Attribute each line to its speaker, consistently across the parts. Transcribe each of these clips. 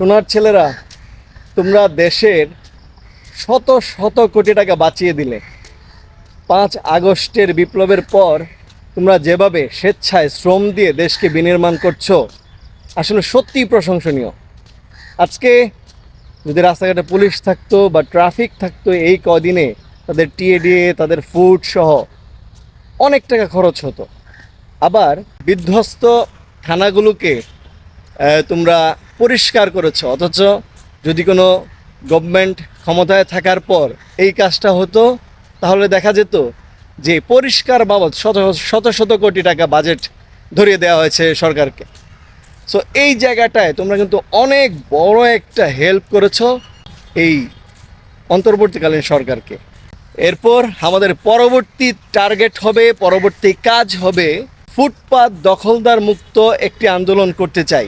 Speaker 1: সোনার ছেলেরা, তোমরা দেশের শত শত কোটি টাকা বাঁচিয়ে দিলে। পাঁচ আগস্টের বিপ্লবের পর তোমরা যেভাবে স্বেচ্ছায় শ্রম দিয়ে দেশকে বিনির্মাণ করছ, আসলে সত্যিই প্রশংসনীয়। আজকে যদি রাস্তাঘাটে পুলিশ থাকতো বা ট্রাফিক থাকতো, এই কদিনে তাদের টিএডিএ, তাদের ফুড সহ অনেক টাকা খরচ হতো। আবার বিধ্বস্ত থানাগুলোকে তোমরা পরিষ্কার করেছ। অথচ যদি কোনো গভর্নমেন্ট ক্ষমতায় থাকার পর এই কাজটা হতো, তাহলে দেখা যেত যে পরিষ্কার বাবদ শত শত শত কোটি টাকা বাজেট ধরিয়ে দেওয়া হয়েছে সরকারকে। সো এই জায়গাটায় তোমরা কিন্তু অনেক বড় একটা হেল্প করেছ এই অন্তর্বর্তীকালীন সরকারকে। এরপর আমাদের পরবর্তী টার্গেট হবে, পরবর্তী কাজ হবে ফুটপাত দখলদার মুক্ত একটি আন্দোলন করতে চাই।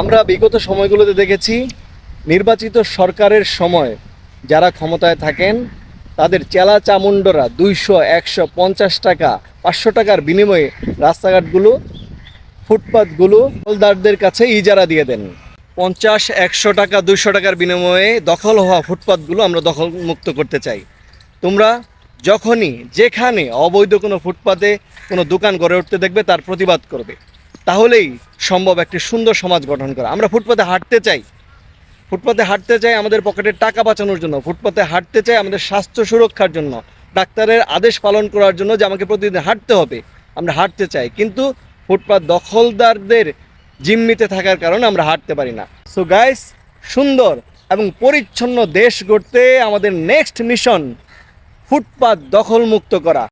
Speaker 1: আমরা বিগত সময়গুলোতে দেখেছি নির্বাচিত সরকারের সময় যারা ক্ষমতায় থাকেন, তাদের চেলা চামুন্ডরা দুইশো, একশো, পঞ্চাশ টাকা, পাঁচশো টাকার বিনিময়ে রাস্তাঘাটগুলো, ফুটপাতগুলো দখলদারদের কাছে ইজারা দিয়ে দেন। পঞ্চাশ, একশো টাকা, দুইশো টাকার বিনিময়ে দখল হওয়া ফুটপাতগুলো আমরা দখল মুক্ত করতে চাই। তোমরা যখনই যেখানে অবৈধ কোনো ফুটপাতে কোনো দোকান গড়ে উঠতে দেখবে, তার প্রতিবাদ করবে। তাহলেই সম্ভব একটি সুন্দর সমাজ গঠন করা। আমরা ফুটপাতে হাঁটতে চাই। ফুটপাতে হাঁটতে চাই আমাদের পকেটের টাকা বাঁচানোর জন্য। ফুটপাতে হাঁটতে চাই আমাদের স্বাস্থ্য সুরক্ষার জন্য। ডাক্তারের আদেশ পালন করার জন্য যে আমাকে প্রতিদিন হাঁটতে হবে। আমরা হাঁটতে চাই। কিন্তু ফুটপাত দখলদারদের জিম্মিতে থাকার কারণে আমরা হাঁটতে পারি না। সো গাইস সুন্দর এবং পরিচ্ছন্ন দেশ গড়তে আমাদের নেক্সট মিশন ফুটপাত দখলমুক্ত করা।